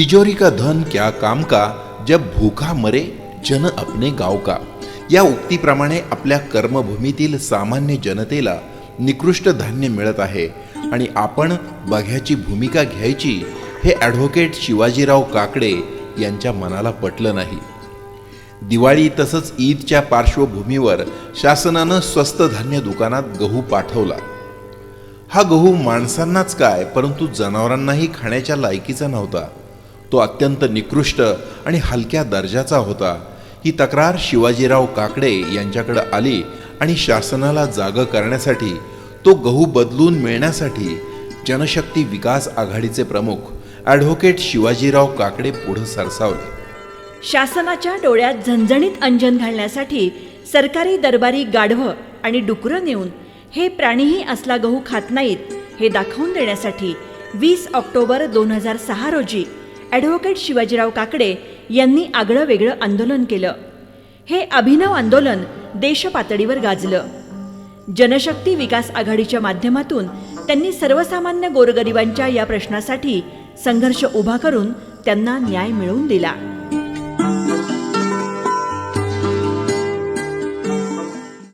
तिजोरी का धन क्या काम का जब भूखा मरे जन अपने गाव का. या उक्तीप्रमाणे आपल्या कर्मभूमीतील सामान्य जनतेला निकृष्ट धान्य मिळत आहे आणि आपण बघ्याची भूमिका घ्यायची हे ॲडव्होकेट शिवाजीराव काकडे यांच्या मनाला पटलं नाही. दिवाळी तसंच ईदच्या पार्श्वभूमीवर शासनानं स्वस्त धान्य दुकानात गहू पाठवला. हा गहू माणसांनाच काय परंतु जनावरांनाही खाण्याच्या लायकीचा नव्हता. तो अत्यंत निकृष्ट आणि हलक्या दर्जाचा होता. ही तक्रार शिवाजीराव काकडे यांच्याकडे आली आणि शासनाला जागं करण्यासाठी तो गहू बदलून मिळण्यासाठी जनशक्ती विकास आघाडीचे प्रमुख ॲडव्होकेट शिवाजीराव काकडे पुढे सरसावले. शासनाच्या डोळ्यात झणझणीत अंजन घालण्यासाठी सरकारी दरबारी गाढवं आणि डुकरं नेऊन हे प्राणीही असला गहू खात नाहीत हे दाखवून देण्यासाठी वीस ऑक्टोबर दोन हजार सहा रोजी ॲडव्होकेट शिवाजीराव काकडे यांनी आगळं वेगळं आंदोलन केलं. हे अभिनव आंदोलन देशपातळीवर गाजलं. जनशक्ती विकास आघाडीच्या माध्यमातून त्यांनी सर्वसामान्य गोरगरिबांच्या या प्रश्नासाठी संघर्ष उभा करून त्यांना न्याय मिळवून दिला.